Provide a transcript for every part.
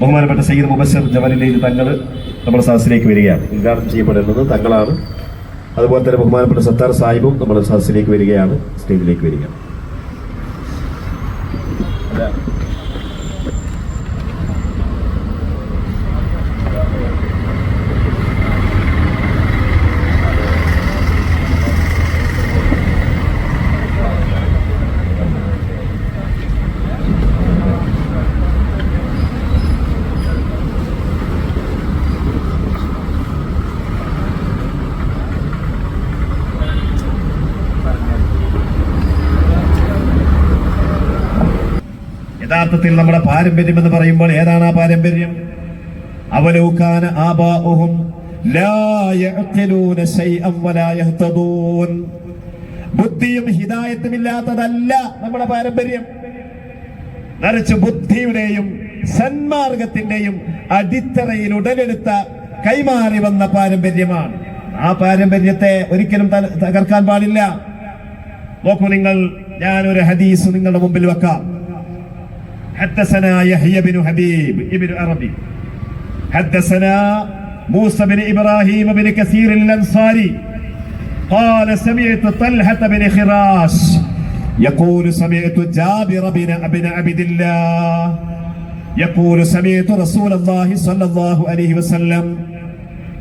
ബഹുമാനപ്പെട്ട സയ്യിദ് മുബസർ ജമലിലേക്ക് തങ്ങൾ നമ്മുടെ സദസ്സിലേക്ക് വരികയാണ്. ഉദ്ഘാടനം ചെയ്യപ്പെടുന്നത് തങ്ങളാണ്. അതുപോലെ തന്നെ ബഹുമാനപ്പെട്ട സത്താർ സാഹിബും നമ്മുടെ സദസ്സിലേക്ക് വരികയാണ് സ്റ്റേജിലേക്ക് വരിക യഥാർത്ഥത്തിൽ നമ്മുടെ പാരമ്പര്യം എന്ന് പറയുമ്പോൾ ഏതാണ് ആ പാരമ്പര്യം? അവലോകാന ആബാഹും ബുദ്ധിയും ഹിദായത്തും ഇല്ലാത്തതല്ല നമ്മുടെ പാരമ്പര്യം. നരച്ച് ബുദ്ധിയുടെയും സന്മാർഗത്തിന്റെയും അടിത്തറയിൽ ഉടലെടുത്ത കൈമാറി വന്ന പാരമ്പര്യമാണ്. ആ പാരമ്പര്യത്തെ ഒരിക്കലും തകർക്കാൻ പാടില്ല. നോക്കൂ നിങ്ങൾ ഞാനൊരു ഹദീസ് നിങ്ങളുടെ മുമ്പിൽ വെക്കാം. حدثنا يحيى بن حبيب ابن عربي حدثنا موسى بن ابراهيم بن كثير الانصاري قال سمعت طلحه بن خراش يقول سمعت جابر بن ابن عبد الله يقول سمعت رسول الله صلى الله عليه وسلم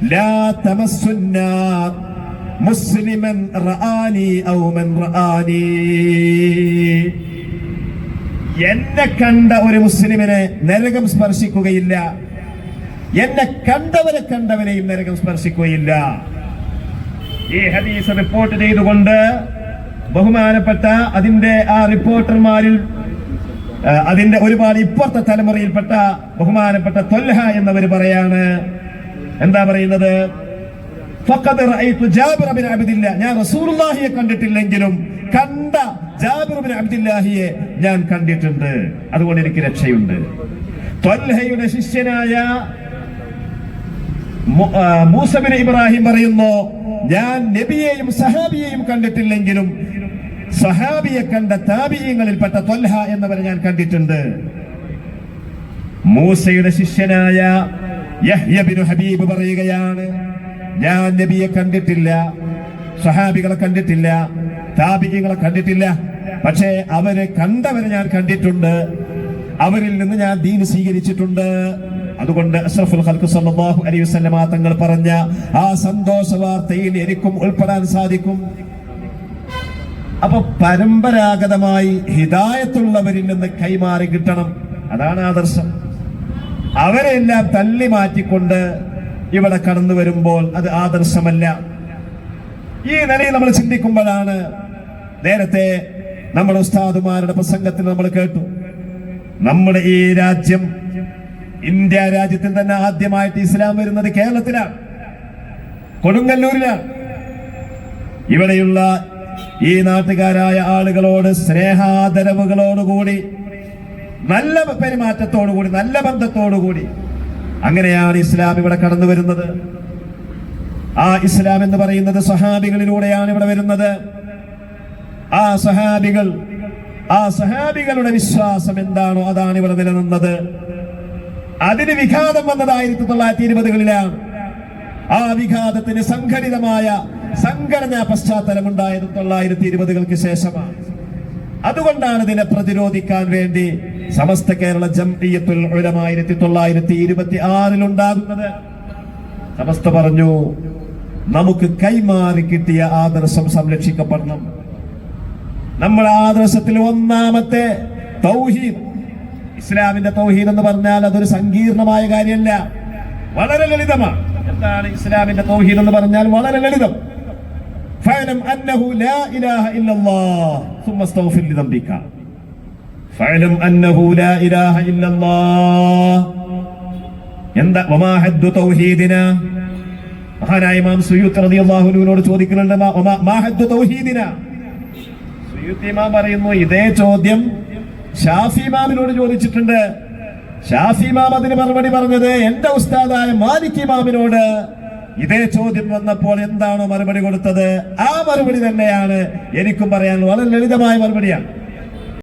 لا تمس النار مسلما رآني او من رآني എന്നെ കണ്ട ഒരു മുസ്ലിമിനെ നരകം സ്പർശിക്കുകയില്ല. എന്നെ കണ്ടവരെ കണ്ടവരെയും നരകം സ്പർശിക്കുകയില്ല. ഈ ഹദീസ് റിപ്പോർട്ട് ചെയ്തുകൊണ്ട് ബഹുമാനപ്പെട്ട അതിന്റെ ആ റിപ്പോർട്ടർമാരിൽ അതിന്റെ ഒരുപാട് ഇപ്പുറത്തെ തലമുറയിൽപ്പെട്ട ബഹുമാനപ്പെട്ട തൊല്ലഹ എന്നവർ പറയാണ്. എന്താ പറയുന്നത്? ഞാൻ റസൂലുള്ളാഹിയെ കണ്ടിട്ടില്ലെങ്കിലും കണ്ട ജാബിർ അബ്ദുല്ലാഹിയെ ഞാൻ കണ്ടിട്ടുണ്ട്. അതുകൊണ്ട് എനിക്ക് രക്ഷയുണ്ട്. ത്വൽഹയുടെ ശിഷ്യനായ മു- ആ, മൂസ ബിൻ ഇബ്രാഹിം പറയുന്നു ഞാൻ നബിയെയും സഹാബിയെയും കണ്ടിട്ടില്ലെങ്കിലും സഹാബിയെ കണ്ട താപീയങ്ങളിൽപ്പെട്ട ത്വൽഹ എന്നവരെ ഞാൻ കണ്ടിട്ടുണ്ട്. മൂസയുടെ ശിഷ്യനായ യഹ്യ ബിൻ ഹബീബ് പറയുകയാണ് ഞാൻ നബിയെ കണ്ടിട്ടില്ല സഹാബികളെ കണ്ടിട്ടില്ല താപികങ്ങളെ കണ്ടിട്ടില്ല. പക്ഷേ അവരെ കണ്ടവരെ ഞാൻ കണ്ടിട്ടുണ്ട്. അവരിൽ നിന്ന് ഞാൻ ദീൻ സ്വീകരിച്ചിട്ടുണ്ട്. അതുകൊണ്ട് അഷ്റഫുൽ ഖൽഖ് സല്ലല്ലാഹു അലൈഹി വസല്ലമ തങ്ങൾ പറഞ്ഞ ആ സന്തോഷ വാർത്തയിൽ എനിക്കും ഉൾപ്പെടാൻ സാധിക്കും. അപ്പൊ പരമ്പരാഗതമായി ഹിദായത്തുള്ളവരിൽ നിന്ന് കൈമാറി കിട്ടണം. അതാണ് ആദർശം. അവരെല്ലാം തല്ലി മാറ്റിക്കൊണ്ട് ഇവിടെ കടന്നു വരുമ്പോൾ അത് ആദർശമല്ല. ഈ നിലയിൽ നമ്മൾ ചിന്തിക്കുമ്പോഴാണ് നേരത്തെ നമ്മുടെ ഉസ്താദുമാരുടെ പ്രസംഗത്തിൽ നമ്മൾ കേട്ടു. നമ്മുടെ ഈ രാജ്യം ഇന്ത്യ രാജ്യത്തിൽ തന്നെ ആദ്യമായിട്ട് ഇസ്ലാം വരുന്നത് കേരളത്തിലാണ് കൊടുങ്ങല്ലൂരിലാണ്. ഇവിടെയുള്ള ഈ നാട്ടുകാരായ ആളുകളോട് സ്നേഹാദരവുകളോടുകൂടി നല്ല പെരുമാറ്റത്തോടുകൂടി നല്ല ബന്ധത്തോടുകൂടി അങ്ങനെയാണ് ഇസ്ലാം ഇവിടെ കടന്നു വരുന്നത് ആ ഇസ്ലാം എന്ന് പറയുന്നത് സഹാബികളിലൂടെയാണ് ഇവിടെ വരുന്നത്. ആ സഹാബികൾ ആ സഹാബികളുടെ വിശ്വാസം എന്താണോ അതാണ് ഇവിടെ നിലനിന്നത്. അതിന് വിഘാതം വന്നത് ആയിരത്തി തൊള്ളായിരത്തി ഇരുപതുകളിലാണ്. ആ വിഘാതത്തിന് സംഘടിതമായ സംഘടനാ പശ്ചാത്തലം ഉണ്ടായത് തൊള്ളായിരത്തി ഇരുപതുകൾക്ക് ശേഷമാണ്. അതുകൊണ്ടാണ് ഇതിനെ പ്രതിരോധിക്കാൻ വേണ്ടി സമസ്ത കേരള ജംഇയ്യത്തുൽ ഉലമ ആയിരത്തി തൊള്ളായിരത്തി ഇരുപത്തി ആറിൽ ഉണ്ടാകുന്നത്. സമസ്ത പറഞ്ഞു നമുക്ക് കൈമാറി കിട്ടിയ ആദർശം സംരക്ഷിക്കപ്പെടണം. നമ്മുടെ ആദർശത്തിൽ ഒന്നാമത്തെ തൗഹീദ് ഇസ്ലാമിന്റെ തൗഹീദ് എന്ന് പറഞ്ഞാൽ അതൊരു സങ്കീർണമായ കാര്യമല്ല വളരെ ലളിതമാണ് എന്താണ് ഇസ്ലാമിന്റെ തൗഹീദ് എന്ന് പറഞ്ഞാൽ വളരെ ലളിതം فاعلم انه لا اله الا الله ثم استغفر لذنبك فاعلم انه لا اله الا الله എന്താ വമാ ഹദ്ദു തൗഹീദിന മഹാനായ ഇമാം സുയൂത്ത് റളിയല്ലാഹു അൻഹുവിനോട് ചോദിക്കുന്നുണ്ട് മാ- വമാ- മാ ഹദ്ദു തൗഹീദിന സുയൂത്ത് പറയുന്നു ഇതേ ചോദ്യം ഷാഫിമാമിനോട് ചോദിച്ചിട്ടുണ്ട്. ഷാഫിമാം അതിന് മറുപടി പറഞ്ഞത് എന്റെ ഉസ്താദായ മാലിക് ഇമാമിനോട് ഇതേ ചോദ്യം വന്നപ്പോൾ എന്താണോ മറുപടി കൊടുത്തത്? ആ മറുപടി തന്നെയാണ് എനിക്കും പറയാൻ വളരെ ലളിതമായ മറുപടിയാണ്.